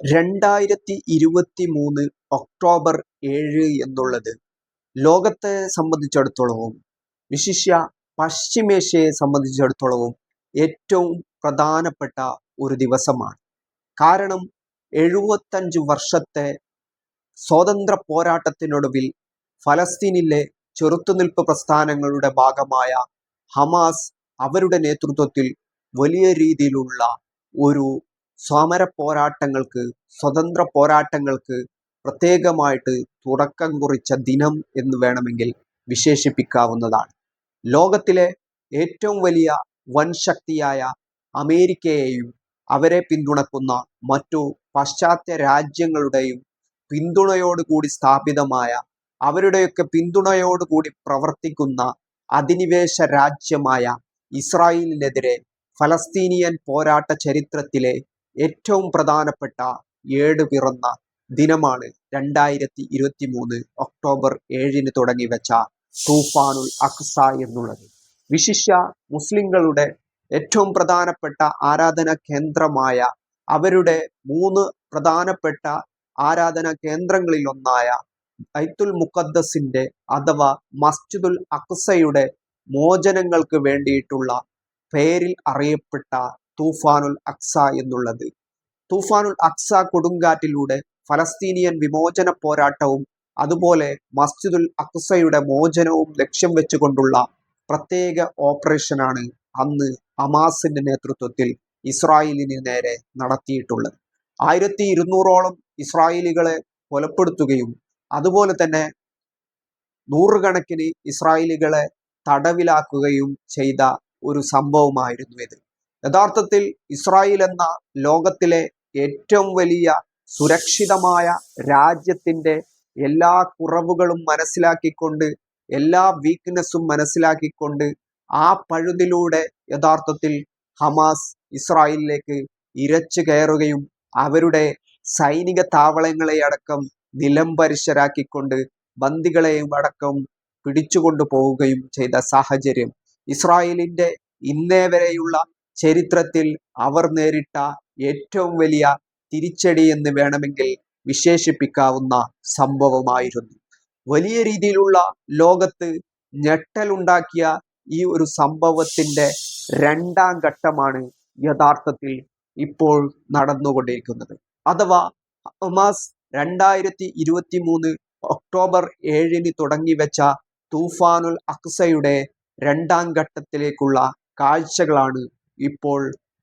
രണ്ടായിരത്തി ഇരുപത്തി മൂന്ന് ഒക്ടോബർ ഏഴ് എന്നുള്ളത് ലോകത്തെ സംബന്ധിച്ചിടത്തോളവും വിശിഷ്യ പശ്ചിമേഷ്യയെ സംബന്ധിച്ചിടത്തോളവും ഏറ്റവും പ്രധാനപ്പെട്ട ഒരു ദിവസമാണ്. കാരണം എഴുപത്തഞ്ച് വർഷത്തെ സ്വാതന്ത്ര്യ പോരാട്ടത്തിനൊടുവിൽ ഫലസ്തീനിലെ ചെറുത്തുനിൽപ്പ് പ്രസ്ഥാനങ്ങളുടെ ഭാഗമായ ഹമാസ് അവരുടെ നേതൃത്വത്തിൽ വലിയ രീതിയിലുള്ള ഒരു സമര പോരാട്ടങ്ങൾക്ക് സ്വതന്ത്ര പോരാട്ടങ്ങൾക്ക് പ്രത്യേകമായിട്ട് തുടക്കം കുറിച്ച ദിനം എന്ന് വേണമെങ്കിൽ വിശേഷിപ്പിക്കാവുന്നതാണ്. ലോകത്തിലെ ഏറ്റവും വലിയ വൻ ശക്തിയായ അമേരിക്കയെയും അവരെ പിന്തുണക്കുന്ന മറ്റു പാശ്ചാത്യ രാജ്യങ്ങളുടെയും പിന്തുണയോടുകൂടി സ്ഥാപിതമായ അവരുടെയൊക്കെ പിന്തുണയോടുകൂടി പ്രവർത്തിക്കുന്ന അധിനിവേശ രാജ്യമായ ഇസ്രായേലിനെതിരെ ഫലസ്തീനിയൻ പോരാട്ട ചരിത്രത്തിലെ ഏറ്റവും പ്രധാനപ്പെട്ട ഏഴ് പിറന്ന ദിനമാണ് രണ്ടായിരത്തി ഇരുപത്തി മൂന്ന് ഒക്ടോബർ ഏഴിന് തുടങ്ങി വെച്ച തൂഫാനുൽ അക്സ എന്നുള്ളത്. വിശിഷ്യ മുസ്ലിങ്ങളുടെ ഏറ്റവും പ്രധാനപ്പെട്ട ആരാധന കേന്ദ്രമായ അവരുടെ മൂന്ന് പ്രധാനപ്പെട്ട ആരാധന കേന്ദ്രങ്ങളിൽ ഒന്നായ ബൈത്തുൽ മുഖദ്ദസിന്റെ അഥവാ മസ്ജിദുൽ അക്സയുടെ മോചനങ്ങൾക്ക് വേണ്ടിയിട്ടുള്ള പേരിൽ അറിയപ്പെട്ട തൂഫാനുൽ അക്സ എന്നുള്ളത്. തൂഫാനുൽ അക്സ കൊടുങ്കാറ്റിലൂടെ ഫലസ്തീനിയൻ വിമോചന പോരാട്ടവും അതുപോലെ മസ്ജിദുൽ അക്സയുടെ മോചനവും ലക്ഷ്യം വെച്ചുകൊണ്ടുള്ള പ്രത്യേക ഓപ്പറേഷനാണ് അന്ന് അമാസിന്റെ നേതൃത്വത്തിൽ ഇസ്രായേലിന് നേരെ നടത്തിയിട്ടുള്ളത്. ആയിരത്തി ഇരുന്നൂറോളം ഇസ്രായേലികളെ കൊലപ്പെടുത്തുകയും അതുപോലെ തന്നെ നൂറുകണക്കിന് ഇസ്രായേലികളെ തടവിലാക്കുകയും ചെയ്ത ഒരു സംഭവമായിരുന്നു ഇത്. യഥാർത്ഥത്തിൽ ഇസ്രായേൽ എന്ന ലോകത്തിലെ ഏറ്റവും വലിയ സുരക്ഷിതമായ രാജ്യത്തിന്റെ എല്ലാ കുറവുകളും മനസ്സിലാക്കിക്കൊണ്ട് എല്ലാ വീക്ക്നെസ്സും മനസ്സിലാക്കിക്കൊണ്ട് ആ പഴുതിലൂടെ യഥാർത്ഥത്തിൽ ഹമാസ് ഇസ്രായേലിലേക്ക് ഇരച്ചു കയറുകയും അവരുടെ സൈനിക താവളങ്ങളെ അടക്കം നിലംപരിശരാക്കിക്കൊണ്ട് ബന്ദികളെയും അടക്കം പിടിച്ചുകൊണ്ടു പോവുകയും ചെയ്ത സാഹചര്യം. ഇസ്രായേലിന്റെ ഇന്നേ വരെയുള്ള ചരിത്രത്തിൽ അവർ നേരിട്ട ഏറ്റവും വലിയ തിരിച്ചടി എന്ന് വേണമെങ്കിൽ വിശേഷിപ്പിക്കാവുന്ന സംഭവമായിരുന്നു. വലിയ രീതിയിലുള്ള ലോകത്ത് ഞെട്ടലുണ്ടാക്കിയ ഈ ഒരു സംഭവത്തിന്റെ രണ്ടാം ഘട്ടമാണ് യഥാർത്ഥത്തിൽ ഇപ്പോൾ നടന്നുകൊണ്ടിരിക്കുന്നത്. അഥവാ ഹമാസ് രണ്ടായിരത്തി ഇരുപത്തി മൂന്ന് ഒക്ടോബർ ഏഴിന് തുടങ്ങി വെച്ച തൂഫാനുൽ അക്സയുടെ രണ്ടാം ഘട്ടത്തിലേക്കുള്ള കാഴ്ചകളാണ് ഇപ്പോൾ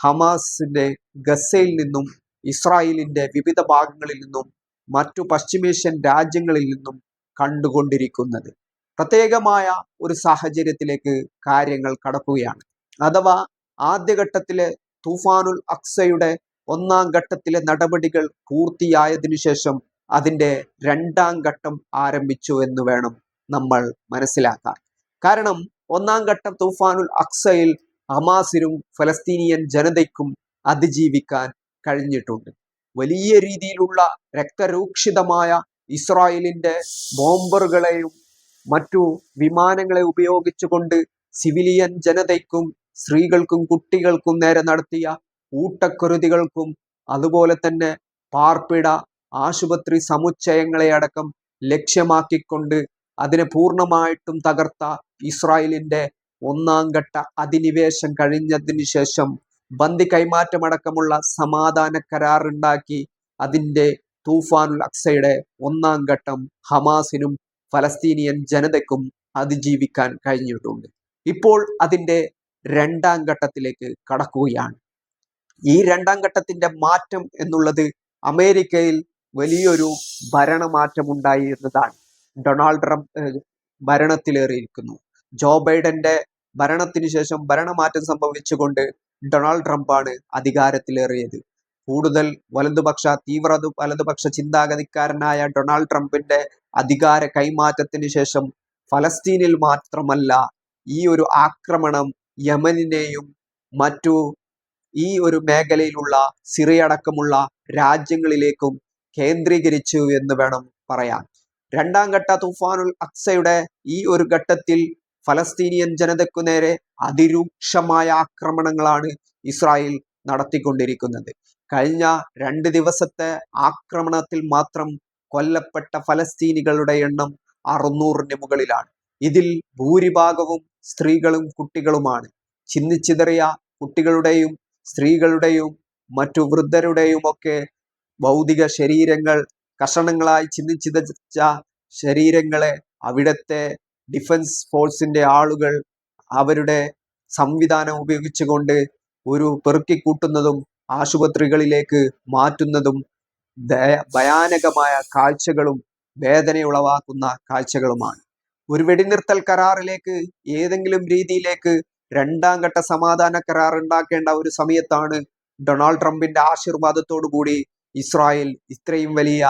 ഹമാസിന്റെ ഗസയിൽ നിന്നും ഇസ്രായേലിന്റെ വിവിധ ഭാഗങ്ങളിൽ നിന്നും മറ്റു പശ്ചിമേഷ്യൻ രാജ്യങ്ങളിൽ നിന്നും കണ്ടുകൊണ്ടിരിക്കുന്നത്. പ്രത്യേകമായ ഒരു സാഹചര്യത്തിലേക്ക് കാര്യങ്ങൾ കടക്കുകയാണ്. അഥവാ ആദ്യഘട്ടത്തിലെ തൂഫാനുൽ അക്സയുടെ ഒന്നാം ഘട്ടത്തിലെ നടപടികൾ പൂർത്തിയായതിനു ശേഷം അതിന്റെ രണ്ടാം ഘട്ടം ആരംഭിച്ചു എന്ന് വേണം നമ്മൾ മനസ്സിലാക്കാൻ. കാരണം ഒന്നാം ഘട്ടം തൂഫാനുൽ അക്സയിൽ ഹമാസിനും ഫലസ്തീനിയൻ ജനതയ്ക്കും അതിജീവിക്കാൻ കഴിഞ്ഞിട്ടുണ്ട്. വലിയ രീതിയിലുള്ള രക്തരൂക്ഷിതമായ ഇസ്രായേലിന്റെ ബോംബറുകളെയും മറ്റു വിമാനങ്ങളെ ഉപയോഗിച്ചുകൊണ്ട് സിവിലിയൻ ജനതയ്ക്കും സ്ത്രീകൾക്കും കുട്ടികൾക്കും നേരെ നടത്തിയ ഊട്ടക്കുരുതികൾക്കും അതുപോലെ തന്നെ പാർപ്പിട ആശുപത്രി സമുച്ചയങ്ങളെ അടക്കം ലക്ഷ്യമാക്കിക്കൊണ്ട് അതിനെ പൂർണമായിട്ടും തകർത്ത ഇസ്രായേലിന്റെ ഒന്നാം ഘട്ട അധിനിവേശം കഴിഞ്ഞതിന് ശേഷം ബന്ദി കൈമാറ്റമടക്കമുള്ള സമാധാന കരാറുണ്ടാക്കി. അതിന്റെ തൂഫാനുൽ അക്സയുടെ ഒന്നാം ഘട്ടം ഹമാസിനും ഫലസ്തീനിയൻ ജനതയ്ക്കും അതിജീവിക്കാൻ കഴിഞ്ഞിട്ടുണ്ട്. ഇപ്പോൾ അതിന്റെ രണ്ടാം ഘട്ടത്തിലേക്ക് കടക്കുകയാണ്. ഈ രണ്ടാം ഘട്ടത്തിന്റെ മാറ്റം എന്നുള്ളത് അമേരിക്കയിൽ വലിയൊരു ഭരണമാറ്റം ഉണ്ടായിരുന്നതാണ് ഡൊണാൾഡ് ട്രംപ് ഭരണത്തിലേറിയിരിക്കുന്നു. ജോ ബൈഡന്റെ ഭരണത്തിന് ശേഷം ഭരണമാറ്റം സംഭവിച്ചുകൊണ്ട് ഡൊണാൾഡ് ട്രംപാണ് അധികാരത്തിലേറിയത്. കൂടുതൽ വലതുപക്ഷ തീവ്ര വലതുപക്ഷ ചിന്താഗതിക്കാരനായ ഡൊണാൾഡ് ട്രംപിന്റെ അധികാര കൈമാറ്റത്തിന് ശേഷം ഫലസ്തീനിൽ മാത്രമല്ല ഈ ഒരു ആക്രമണം യമനിനെയും മറ്റു ഈ ഒരു മേഖലയിലുള്ള സിറിയടക്കമുള്ള രാജ്യങ്ങളിലേക്കും കേന്ദ്രീകരിച്ചു എന്ന് വേണം പറയാൻ. രണ്ടാം ഘട്ട തുഫാനുൽ അക്സയുടെ ഈ ഒരു ഘട്ടത്തിൽ ഫലസ്തീനിയൻ ജനതയ്ക്കു നേരെ അതിരൂക്ഷമായ ആക്രമണങ്ങളാണ് ഇസ്രായേൽ നടത്തിക്കൊണ്ടിരിക്കുന്നത്. കഴിഞ്ഞ രണ്ട് ദിവസത്തെ ആക്രമണത്തിൽ മാത്രം കൊല്ലപ്പെട്ട ഫലസ്തീനികളുടെ എണ്ണം അറുന്നൂറിന് മുകളിലാണ്. ഇതിൽ ഭൂരിഭാഗവും സ്ത്രീകളും കുട്ടികളുമാണ്. ചിന്നിച്ചിതറിയ കുട്ടികളുടെയും സ്ത്രീകളുടെയും മറ്റു വൃദ്ധരുടെയും ഒക്കെ ഭൗതിക ശരീരങ്ങൾ കഷണങ്ങളായി ചിന്നിച്ചിതച്ച ശരീരങ്ങളെ അവിടത്തെ ഡിഫൻസ് ഫോഴ്സിന്റെ ആളുകൾ അവരുടെ സംവിധാനം ഉപയോഗിച്ചുകൊണ്ട് ഒരു പെറുക്കിക്കൂട്ടുന്നതും ആശുപത്രികളിലേക്ക് മാറ്റുന്നതും ഭയാനകമായ കാഴ്ചകളും വേദനയുളവാക്കുന്ന കാഴ്ചകളുമാണ്. ഒരു വെടിനിർത്തൽ കരാറിലേക്ക് ഏതെങ്കിലും രീതിയിലേക്ക് രണ്ടാം ഘട്ട സമാധാന കരാർ ഉണ്ടാക്കേണ്ട ഒരു സമയത്താണ് ഡൊണാൾഡ് ട്രംപിന്റെ ആശീർവാദത്തോടു കൂടി ഇസ്രായേൽ ഇത്രയും വലിയ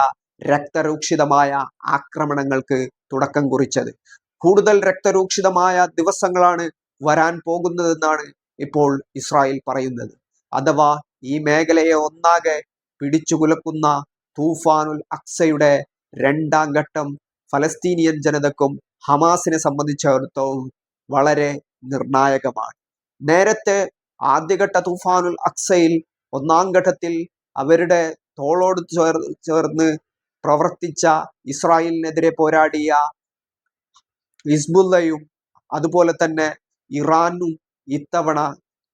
രക്തരൂക്ഷിതമായ ആക്രമണങ്ങൾക്ക് തുടക്കം കുറിച്ചത്. കൂടുതൽ രക്തരൂക്ഷിതമായ ദിവസങ്ങളാണ് വരാൻ പോകുന്നതെന്നാണ് ഇപ്പോൾ ഇസ്രായേൽ പറയുന്നത്. അഥവാ ഈ മേഖലയെ ഒന്നാകെ പിടിച്ചു കുലക്കുന്ന തൂഫാനുൽ അക്സയുടെ രണ്ടാം ഘട്ടം ഫലസ്തീനിയൻ ജനതക്കും ഹമാസിനെ സംബന്ധിച്ചിടത്തോളം വളരെ നിർണായകമാണ്. നേരത്തെ ആദ്യഘട്ട തൂഫാനുൽ അക്സയിൽ ഒന്നാം ഘട്ടത്തിൽ അവരുടെ തോളോട് ചേർ ചേർന്ന് പ്രവർത്തിച്ച ഇസ്രായേലിനെതിരെ പോരാടിയ ഹിസ്ബുല്ലയും അതുപോലെ തന്നെ ഇറാനും ഇത്തവണ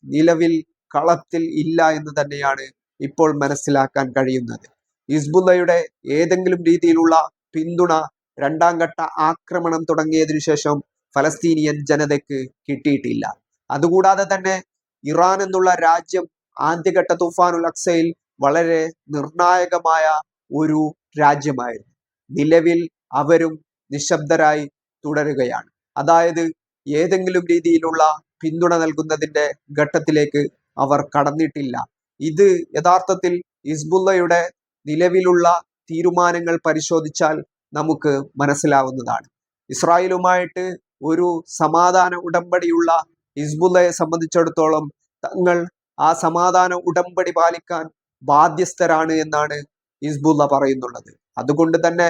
നിലവിൽ കളത്തിൽ ഇല്ല എന്ന് തന്നെയാണ് ഇപ്പോൾ മനസ്സിലാക്കാൻ കഴിയുന്നത്. ഹിസ്ബുല്ലയുടെ ഏതെങ്കിലും രീതിയിലുള്ള പിന്തുണ രണ്ടാം ഘട്ട ആക്രമണം തുടങ്ങിയതിനു ശേഷം ഫലസ്തീനിയൻ ജനതയ്ക്ക് കിട്ടിയിട്ടില്ല. അതുകൂടാതെ തന്നെ ഇറാൻ എന്നുള്ള രാജ്യം ആദ്യഘട്ട തുഫാനുൽ അക്സയിൽ വളരെ നിർണായകമായ ഒരു രാജ്യമായിരുന്നു. നിലവിൽ അവരും നിശബ്ദരായി തുടരുകയാണ്. അതായത് ഏതെങ്കിലും രീതിയിലുള്ള പിന്തുണ നൽകുന്നതിന്റെ ഘട്ടത്തിലേക്ക് അവർ കടന്നിട്ടില്ല. ഇത് യഥാർത്ഥത്തിൽ ഹിസ്ബുല്ലയുടെ നിലവിലുള്ള തീരുമാനങ്ങൾ പരിശോധിച്ചാൽ നമുക്ക് മനസ്സിലാവുന്നതാണ്. ഇസ്രായേലുമായിട്ട് ഒരു സമാധാന ഉടമ്പടിയുള്ള ഹിസ്ബുല്ലയെ സംബന്ധിച്ചിടത്തോളം തങ്ങൾ ആ സമാധാന ഉടമ്പടി പാലിക്കാൻ ബാധ്യസ്ഥരാണ് എന്നാണ് ഹിസ്ബുല്ല പറയുന്നുള്ളത്. അതുകൊണ്ട് തന്നെ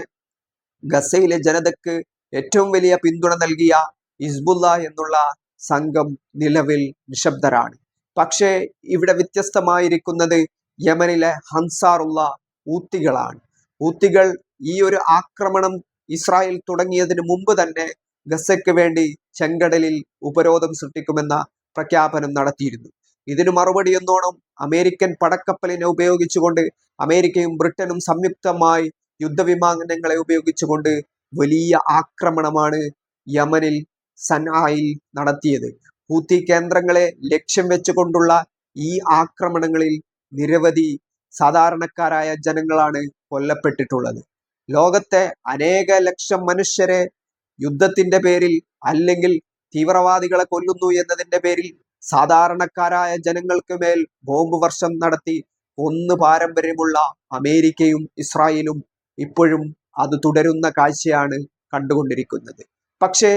ഗസയിലെ ജനതയ്ക്ക് ഏറ്റവും വലിയ പിന്തുണ നൽകിയ ഹിസ്ബുല്ല എന്നുള്ള സംഘം നിലവിൽ നിശബ്ദരാണ്. പക്ഷേ ഇവിടെ വ്യത്യസ്തമായിരിക്കുന്നത് യമനിലെ ഹൻസാറുള്ള ഊത്തികളാണ് ഊത്തികൾ ഈ ഒരു ആക്രമണം ഇസ്രായേൽ തുടങ്ങിയതിന് മുമ്പ് തന്നെ ഗസയ്ക്ക് വേണ്ടി ചെങ്കടലിൽ ഉപരോധം സൃഷ്ടിക്കുമെന്ന പ്രഖ്യാപനം നടത്തിയിരുന്നു. ഇതിനു മറുപടി എന്നോണം അമേരിക്കൻ പടക്കപ്പലിനെ ഉപയോഗിച്ചുകൊണ്ട് അമേരിക്കയും ബ്രിട്ടനും സംയുക്തമായി യുദ്ധവിമാനങ്ങളെ ഉപയോഗിച്ചുകൊണ്ട് വലിയ ആക്രമണമാണ് യമനിൽ സനായിൽ നടത്തിയത്. ഹൂത്തി കേന്ദ്രങ്ങളെ ലക്ഷ്യം വെച്ചുകൊണ്ടുള്ള ഈ ആക്രമണങ്ങളിൽ നിരവധി സാധാരണക്കാരായ ജനങ്ങളാണ് കൊല്ലപ്പെട്ടിട്ടുള്ളത്. ലോകത്തെ അനേക ലക്ഷം മനുഷ്യരെ യുദ്ധത്തിന്റെ പേരിൽ അല്ലെങ്കിൽ തീവ്രവാദികളെ കൊല്ലുന്നു എന്നതിന്റെ പേരിൽ സാധാരണക്കാരായ ജനങ്ങൾക്ക് മേൽ ബോംബ് വർഷം നടത്തി ഒന്ന് പാരമ്പര്യമുള്ള അമേരിക്കയും ഇസ്രായേലും ഇപ്പോഴും അത് തുടരുന്ന കാഴ്ചയാണ് കണ്ടുകൊണ്ടിരിക്കുന്നത്. പക്ഷേ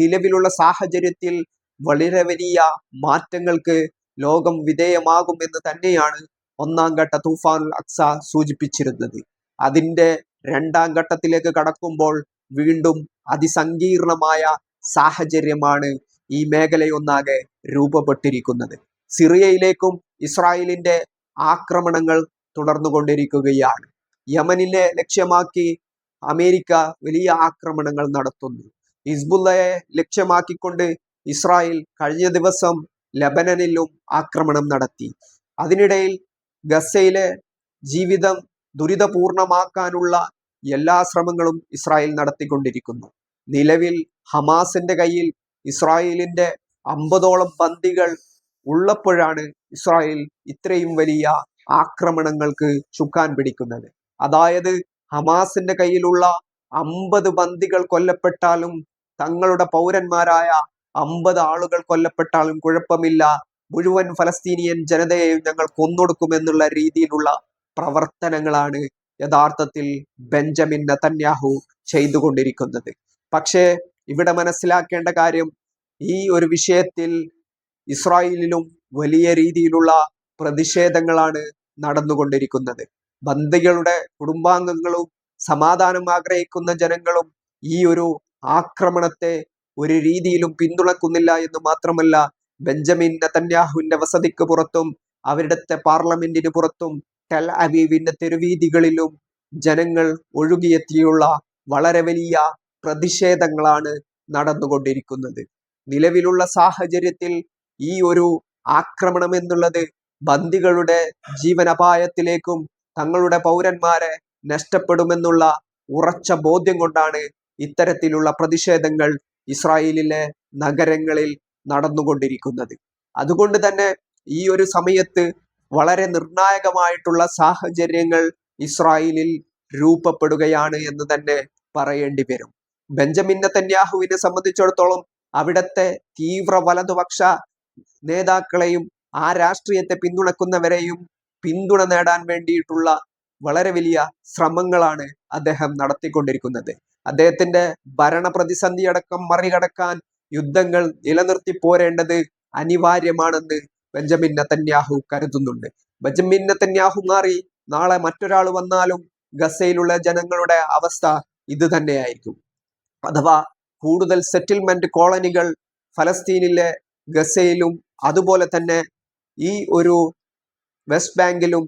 നിലവിലുള്ള സാഹചര്യത്തിൽ വളരെ വലിയ മാറ്റങ്ങൾക്ക് ലോകം വിധേയമാകുമെന്ന് തന്നെയാണ് ഒന്നാം ഘട്ട തൂഫാൻ അക്സ സൂചിപ്പിച്ചിരുന്നത്. അതിന്റെ രണ്ടാം ഘട്ടത്തിലേക്ക് കടക്കുമ്പോൾ വീണ്ടും അതിസങ്കീർണമായ സാഹചര്യമാണ് ഈ മേഖലയൊന്നാകെ രൂപപ്പെട്ടിരിക്കുന്നത്. സിറിയയിലേക്കും ഇസ്രായേലിന്റെ ആക്രമണങ്ങൾ തുടർന്നുകൊണ്ടിരിക്കുകയാണ്. യമനിലെ ലക്ഷ്യമാക്കി അമേരിക്ക വലിയ ആക്രമണങ്ങൾ നടത്തുന്നു. ഹിസ്ബുല്ലയെ ലക്ഷ്യമാക്കിക്കൊണ്ട് ഇസ്രായേൽ കഴിഞ്ഞ ദിവസം ലബനനിലും ആക്രമണം നടത്തി. അതിനിടയിൽ ഗസയിലെ ജീവിതം ദുരിതപൂർണമാക്കാനുള്ള എല്ലാ ശ്രമങ്ങളും ഇസ്രായേൽ നടത്തിക്കൊണ്ടിരിക്കുന്നു. നിലവിൽ ഹമാസിന്റെ കയ്യിൽ ഇസ്രായേലിന്റെ അമ്പതോളം ബന്ദികൾ ഉള്ളപ്പോഴാണ് ഇസ്രായേൽ ഇത്രയും വലിയ ആക്രമണങ്ങൾക്ക് ചുക്കാൻ പിടിക്കുന്നത്. അതായത് ഹമാസിന്റെ കയ്യിലുള്ള അമ്പത് ബന്ദികൾ കൊല്ലപ്പെട്ടാലും തങ്ങളുടെ പൗരന്മാരായ അമ്പത് ആളുകൾ കൊല്ലപ്പെട്ടാലും കുഴപ്പമില്ല. മുഴുവൻ ഫലസ്തീനിയൻ ജനതയെയും ഞങ്ങൾ കൊന്നൊടുക്കുമെന്നുള്ള രീതിയിലുള്ള പ്രവർത്തനങ്ങളാണ് യഥാർത്ഥത്തിൽ ബെഞ്ചമിൻ നെതന്യാഹു ചെയ്തുകൊണ്ടിരിക്കുന്നത്. പക്ഷേ ഇവിടെ മനസ്സിലാക്കേണ്ട കാര്യം ഈ ഒരു വിഷയത്തിൽ ഇസ്രായേലിലും വലിയ രീതിയിലുള്ള പ്രതിഷേധങ്ങളാണ് നടന്നുകൊണ്ടിരിക്കുന്നത്. ബന്ദികളുടെ കുടുംബാംഗങ്ങളും സമാധാനം ആഗ്രഹിക്കുന്ന ജനങ്ങളും ഈ ഒരു ആക്രമണത്തെ ഒരു രീതിയിലും പിന്തുണക്കുന്നില്ല എന്ന് മാത്രമല്ല ബെഞ്ചമിൻ നെതന്യാഹുവിന്റെ വസതിക്ക് പുറത്തും അവരുടെ പാർലമെന്റിന് പുറത്തും ടെൽ അവീവിന്റെ തെരുവീതികളിലും ജനങ്ങൾ ഒഴുകിയെത്തിയുള്ള വളരെ വലിയ പ്രതിഷേധങ്ങളാണ് നടന്നുകൊണ്ടിരിക്കുന്നത്. നിലവിലുള്ള സാഹചര്യത്തിൽ ഈ ഒരു ആക്രമണം എന്നുള്ളത് ബന്ദികളുടെ ജീവനപായത്തിലേക്കും തങ്ങളുടെ പൗരന്മാരെ നഷ്ടപ്പെടുമെന്നുള്ള ഉറച്ച ബോധ്യം കൊണ്ടാണ് ഇത്തരത്തിലുള്ള പ്രതിഷേധങ്ങൾ ഇസ്രായേലിലെ നഗരങ്ങളിൽ നടന്നുകൊണ്ടിരിക്കുന്നത്. അതുകൊണ്ട് തന്നെ ഈ ഒരു സമയത്ത് വളരെ നിർണായകമായിട്ടുള്ള സാഹചര്യങ്ങൾ ഇസ്രായേലിൽ രൂപപ്പെടുകയാണ് എന്ന് തന്നെ പറയേണ്ടി വരും. ബെഞ്ചമിൻ നെതന്യാഹുവിനെ സംബന്ധിച്ചിടത്തോളം അവിടത്തെ തീവ്ര വലതുപക്ഷ നേതാക്കളെയും ആ രാഷ്ട്രീയത്തെ പിന്തുണക്കുന്നവരെയും പിന്തുണ നേടാൻ വേണ്ടിയിട്ടുള്ള വളരെ വലിയ ശ്രമങ്ങളാണ് അദ്ദേഹം നടത്തിക്കൊണ്ടിരിക്കുന്നത്. അദ്ദേഹത്തിന്റെ ഭരണ പ്രതിസന്ധി അടക്കം മറികടക്കാൻ യുദ്ധങ്ങൾ നിലനിർത്തി പോരേണ്ടത് അനിവാര്യമാണെന്ന് ബെഞ്ചമിൻ നത്തന്യാഹു കരുതുന്നുണ്ട്. ബെഞ്ചമിൻ നത്തന്യാഹു മാറി നാളെ മറ്റൊരാൾ വന്നാലും ഗസയിലുള്ള ജനങ്ങളുടെ അവസ്ഥ ഇത് തന്നെയായിരിക്കും. അഥവാ കൂടുതൽ സെറ്റിൽമെന്റ് കോളനികൾ ഫലസ്തീനിലെ ഗസയിലും അതുപോലെ തന്നെ ഈ ഒരു വെസ്റ്റ് ബാങ്കിലും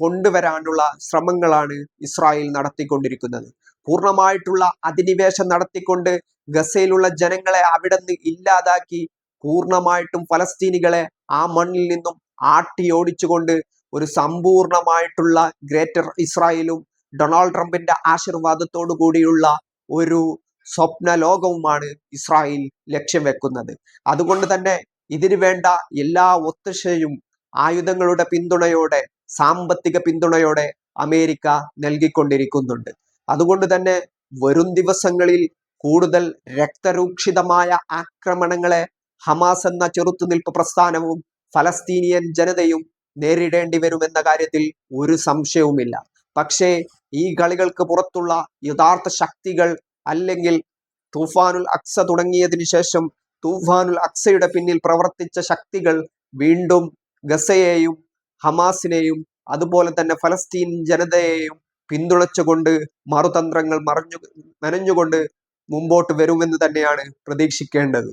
കൊണ്ടുവരാനുള്ള ശ്രമങ്ങളാണ് ഇസ്രായേൽ നടത്തിക്കൊണ്ടിരിക്കുന്നത്. പൂർണമായിട്ടുള്ള അധിനിവേശം നടത്തിക്കൊണ്ട് ഗസയിലുള്ള ജനങ്ങളെ അവിടെ നിന്ന് ഇല്ലാതാക്കി പൂർണമായിട്ടും ഫലസ്തീനികളെ ആ മണ്ണിൽ നിന്നും ആട്ടി ഓടിച്ചുകൊണ്ട് ഒരു സമ്പൂർണമായിട്ടുള്ള ഗ്രേറ്റർ ഇസ്രായേലും ഡൊണാൾഡ് ട്രംപിന്റെ ആശീർവാദത്തോടു കൂടിയുള്ള ഒരു സ്വപ്ന ലോകവുമാണ് ഇസ്രായേൽ ലക്ഷ്യം വെക്കുന്നത്. അതുകൊണ്ട് തന്നെ ഇതിനു വേണ്ട എല്ലാ ഒത്തുശയും ആയുധങ്ങളുടെ പിന്തുണയോടെ സാമ്പത്തിക പിന്തുണയോടെ അമേരിക്ക നൽകിക്കൊണ്ടിരിക്കുന്നുണ്ട്. അതുകൊണ്ട് തന്നെ വരും ദിവസങ്ങളിൽ കൂടുതൽ രക്തരൂക്ഷിതമായ ആക്രമണങ്ങളെ ഹമാസ് എന്ന ചെറുത്തുനിൽപ്പ് പ്രസ്ഥാനവും ഫലസ്തീനിയൻ ജനതയും നേരിടേണ്ടി വരുമെന്ന കാര്യത്തിൽ ഒരു സംശയവുമില്ല. പക്ഷേ ഈ കളികൾക്ക് പുറത്തുള്ള യഥാർത്ഥ ശക്തികൾ അല്ലെങ്കിൽ തൂഫാനുൽ അക്സ തുടങ്ങിയതിനു ശേഷം തൂഫാനുൽ അക്സയുടെ പിന്നിൽ പ്രവർത്തിച്ച ശക്തികൾ വീണ്ടും ഗസയെയും ഹമാസിനെയും അതുപോലെ തന്നെ ഫലസ്തീൻ ജനതയെയും പിന്തുണച്ചുകൊണ്ട് മറുതന്ത്രങ്ങൾ മറഞ്ഞു നനഞ്ഞുകൊണ്ട് മുമ്പോട്ട് വരുമെന്ന് തന്നെയാണ് പ്രതീക്ഷിക്കേണ്ടത്.